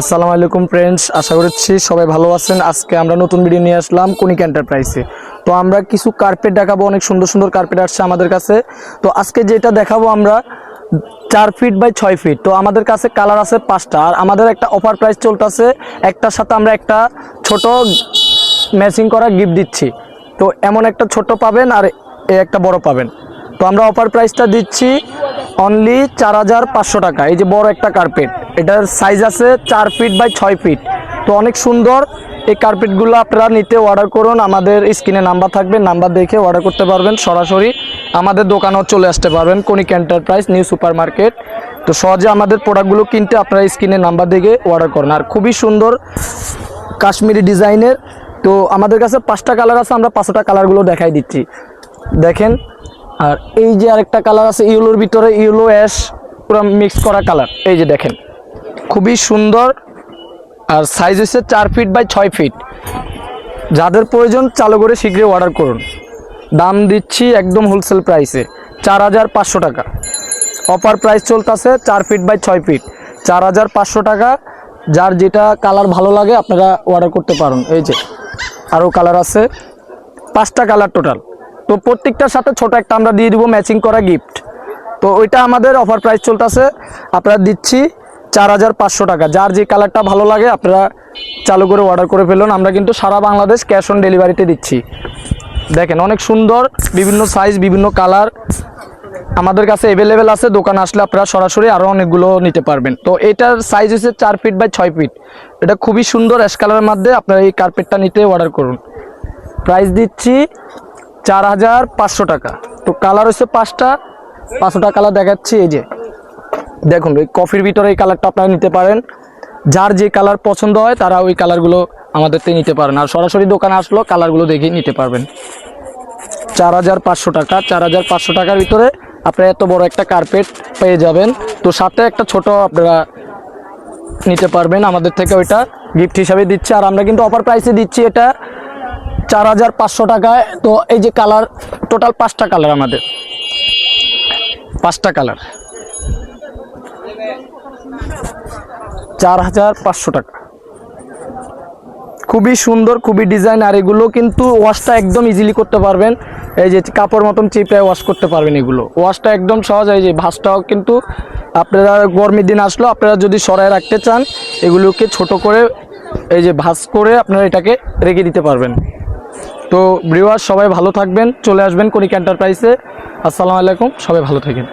আসসালামু আলাইকুম ফ্রেন্ডস আশা করছি সবাই ভালো আছেন। আজকে আমরা নতুন ভিডিও নিয়ে আসলাম কনিক এন্টারপ্রাইজে তো আমরা কিছু কার্পেট দেখাবো, অনেক সুন্দর সুন্দর কার্পেট আসছে আমাদের কাছে। তো আজকে যেটা দেখাবো আমরা চার ফিট বাই ছয় ফিট তো আমাদের কাছে কালার আছে পাঁচটা। আর আমাদের একটা অফার প্রাইস চলতেছে, একটার সাথে আমরা একটা ছোট ম্যাচিং করা গিফট দিচ্ছি। তো এমন একটা ছোট পাবেন আর একটা বড় পাবেন। তো আমরা অফার প্রাইসটা দিচ্ছি অনলি চার হাজার পাঁচশো টাকা। এই যে বড় একটা কার্পেট এটার সাইজ আছে চার ফিট বাই ছয় ফিট তো অনেক সুন্দর। এই কার্পেটগুলো আপনারা নিতে অর্ডার করুন। আমাদের স্ক্রিনে নাম্বার থাকবে। নাম্বার দেখে অর্ডার করতে পারবেন সরাসরি। আমাদের দোকানেও চলে আসতে পারবেন Konik enterprise new super market তো সহজে আমাদের প্রোডাক্টগুলো কিনতে আপনারা স্ক্রিনে নাম্বার দেখে অর্ডার করুন। আর খুবই সুন্দর কাশ্মীরি ডিজাইনের তো আমাদের কাছে পাঁচটা কালার আছে, আমরা পাঁচটা কালারগুলো দেখাই দিচ্ছি। দেখেন আর এই যে আরেকটা কালার আছে ইউলোর ভিতরে ইউলো অ্যাশ, পুরো মিক্স করা কালার। এই যে দেখেন, খুবই সুন্দর আর সাইজ হচ্ছে চার ফিট বাই ছয় ফিট যাদের প্রয়োজন, চালু করে শীঘ্রই অর্ডার করুন। দাম দিচ্ছি একদম হোলসেল প্রাইসে চার হাজার পাঁচশো টাকা। অফার প্রাইস চলতেছে চার ফিট বাই ছয় ফিট চার হাজার পাঁচশো টাকা, যার যেটা কালার ভালো লাগে, আপনারা অর্ডার করতে পারেন। এই যে আরও কালার আছে, পাঁচটা কালার টোটাল তো প্রত্যেকটার সাথে ছোট একটা আমরা দিয়ে দিব ম্যাচিং করা গিফট তো ওইটা আমাদের অফার প্রাইস চলতেছে, আপনারা দিচ্ছি চার হাজার পাঁচশো টাকা। যার যে কালারটা ভালো লাগে, আপনারা চালু করে অর্ডার করে ফেলুন। আমরা কিন্তু সারা বাংলাদেশ ক্যাশ অন ডেলিভারিতে দিচ্ছি। দেখেন, অনেক সুন্দর, বিভিন্ন সাইজ বিভিন্ন কালার আমাদের কাছে অ্যাভেলেবেল আছে, দোকান আসলে আপনারা সরাসরি আরও অনেকগুলো নিতে পারবেন। তো এটার সাইজ হচ্ছে চার ফিট বাই ছয় ফিট এটা খুবই সুন্দর অ্যাশ কালারের মধ্যে আপনারা এই কার্পেটটা নিতে অর্ডার করুন। প্রাইস দিচ্ছি চার হাজার পাঁচশো টাকা। তো কালার হচ্ছে পাঁচটা। পাঁচশোটা কালার দেখাচ্ছি, এই যে। দেখুন, এই কফির ভিতরে এই কালারটা আপনারা নিতে পারেন। যার যে কালার পছন্দ হয়, তারা ওই কালারগুলো আমাদের থেকে নিতে পারেন। আর সরাসরি দোকানে আসলো, কালারগুলো দেখেই নিতে পারবেন। চার হাজার পাঁচশো টাকা, চার হাজার পাঁচশো টাকার ভিতরে আপনারা এত বড় একটা কার্পেট পেয়ে যাবেন। তো সাথে একটা ছোট আপনারা নিতে পারবেন। আমাদের থেকে ওইটা গিফট হিসাবে দিচ্ছে। আর আমরা কিন্তু অফার প্রাইসে দিচ্ছি এটা। চার হাজার পাঁচশো টাকায়। তো এই যে কালার, টোটাল পাঁচটা কালার আমাদের। পাঁচটা কালার। চার হাজার পাঁচশো টাকা। খুবই সুন্দর, খুবই ডিজাইন, আর এগুলো কিন্তু ওয়াশটা একদম ইজিলি করতে পারবেন। এই যে কাপড় মতন চিপড়ায় ওয়াশ করতে পারবেন এগুলো। ওয়াশটা একদম সহজ, এই যে ভাসটাও কিন্তু আপনারা গরমের দিন আসলো আপনারা যদি সরায় রাখতে চান, এগুলোকে ছোট করে, এই যে ভাঁজ করে আপনারা এটাকে রেখে দিতে পারবেন। তো ব্রিওয়ার সবাই ভালো থাকবেন চলে আসবেন কনিক এন্টারপ্রাইসে আসসালামু আলাইকুম সবাই ভালো থাকেন।